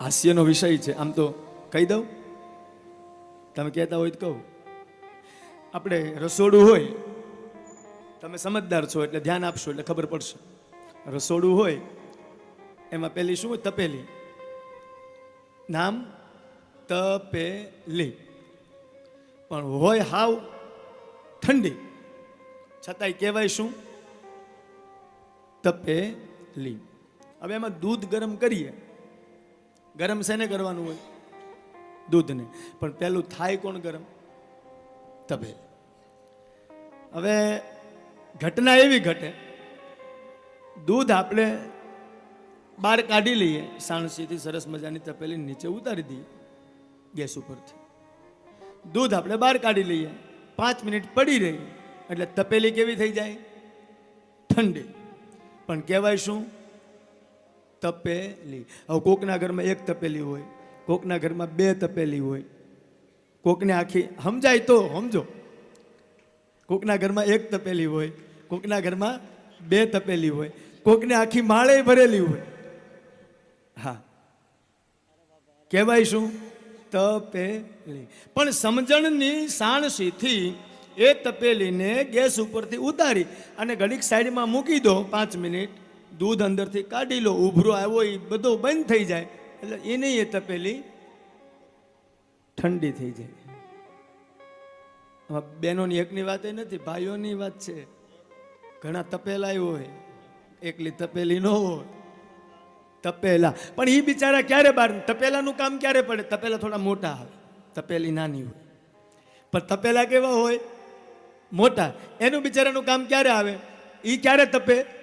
હાસ્યનો વિષય છે. આમ તો કહી દઉં? તમે કહેતા હોય તો કહું. આપણે રસોડું હોય, તમે સમજદાર છો એટલે ધ્યાન આપશો એટલે ખબર પડશે. રસોડું હોય, એમાં પેલી શું હોય? તપેલી. નામ? તપેલી. પણ હોય હાવ ઠંડી. છતાંય કહેવાય શું? તપેલી. હવે એમાં દૂધ ગરમ કરીએ. ગરમ શેને કરવાનું હોય? દૂધને. પણ પહેલું થાય કોણ ગરમ? તપેલી હવે ઘટના એવી ઘટે, દૂધ આપણે બહાર કાઢી લઈએ, સાણસીથી સરસ મજાની તપેલી નીચે ઉતારી દઈએ, ગેસ ઉપરથી. દૂધ આપણે બહાર કાઢી લઈએ, પાંચ મિનિટ પડી રહી, એટલે તપેલી કેવી થઈ જાય? ઠંડી. પણ કહેવાય શું? તપેલી. હવે કોકના ઘરમાં એક તપેલી હોય, કોકના ઘરમાં બે તપેલી હોય. કોકને આખી, સમજાય તો, સમજો. કોકના ઘરમાં એક તપેલી હોય, કોકના ઘરમાં બે તપેલી હોય. કોકને આખી માળે ભરેલી હોય. હા. કહેવાય શું? તપેલી. પણ સમજણની સાણસીથી એ તપેલીને ગેસ ઉપરથી ઉતારી અને ઘડીક સાઈડમાં મૂકી દો પાંચ મિનિટ. દૂધ અંદરથી કાઢી લો, ઉભરો આવ્યો એ બધો બંધ થઈ જાય. એટલે એની એ તપેલી ઠંડી થઈ જાય. બહેનોની એકની વાત એ નથી, ભાઈઓની વાત છે. ઘણા તપેલા હોય, એકલી તપેલી ન હોય. તપેલા. પણ એ બિચારા ક્યારે બાર તપેલાનું કામ ક્યારે પડે? તપેલા થોડા મોટા આવે, તપેલી નાની હોય. પણ તપેલા કેવા હોય? મોટા. એનું બિચારાનું કામ ક્યારે આવે? એ ક્યારે તપે?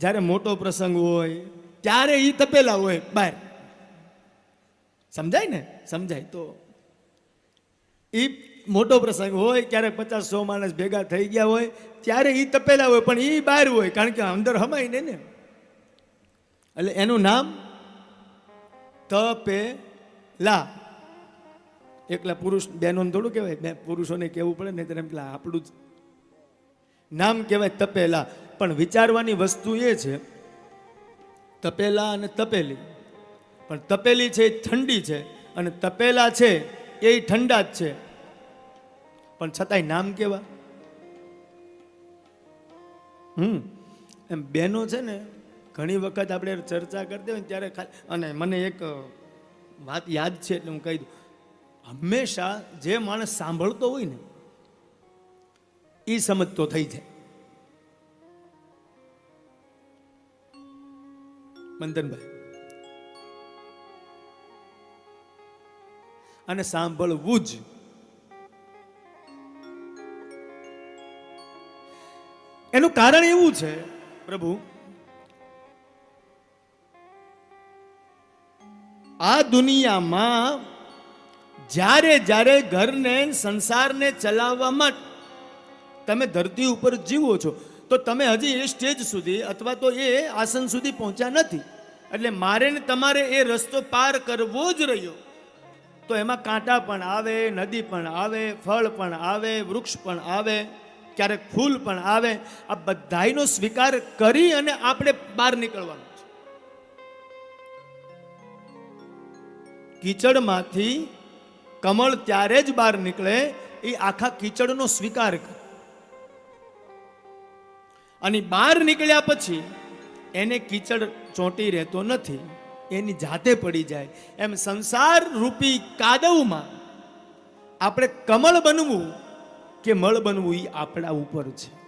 જ્યારે મોટો પ્રસંગ હોય, ત્યારે એ તપેલા હોય બહાર સમજાય ને? સમજાય. તો એ મોટો પ્રસંગ હોય, ક્યારેક પચાસ સો માણસ ભેગા થઈ ગયા હોય, ત્યારે એ તપેલા હોય, પણ એ બહાર હોય, કારણ કે અંદર હમાય ને એટલે એનું નામ તપેલા. એકલા પુરુષ બહેનોને થોડું કહેવાય, બે પુરુષોને કહેવું પડે ને ત્યારે પેલા આપણું જ નામ કહેવાય તપેલા. પણ વિચારવાની વસ્તુ એ છે, તપેલા અને તપેલી. પણ તપેલી છે એ ઠંડી છે અને તપેલા છે એ ઠંડા જ છે. પણ છતાંય નામ કેવા? હમ, એમ બહેનો છે ને, ઘણી વખત આપણે ચર્ચા કરતી હોય ત્યારે ખાલી, અને મને એક વાત યાદ છે એટલે હું કહી દઉં. હંમેશા જે માણસ સાંભળતો હોય ને એ સમજતો થઈ જાય. મંથનભાઈ અને સાંભળવું જ. એનું કારણ એવું છે, પ્રભુ, આ દુનિયામાં જ્યારે જ્યારે ઘરને સંસારને ચલાવવા માટે તમે ધરતી ઉપર જીવો છો તો તમે હજી એ સ્ટેજ સુધી અથવા તો એ આસન સુધી પહોંચ્યા નથી. એટલે મારે ને તમારે એ રસ્તો પાર કરવો જ રહ્યો. તો એમાં કાંટા પણ આવે, નદી પણ આવે, ફળ પણ આવે, વૃક્ષ પણ આવે, ક્યારેક ફૂલ પણ આવે. આ બધાયનો સ્વીકાર કરી અને આપણે બહાર નીકળવાનું છે. કીચડમાંથી કમળ ત્યારે જ બહાર નીકળે એ આખા કીચડનો સ્વીકાર કરે. અને બહાર નીકળ્યા પછી એને કીચડ ચોંટી રહેતો નથી. એની જાતે પડી જાય. એમ સંસાર રૂપી કાદવમાં આપણે કમળ બનવું કે મળ બનવું એ આપણા ઉપર છે.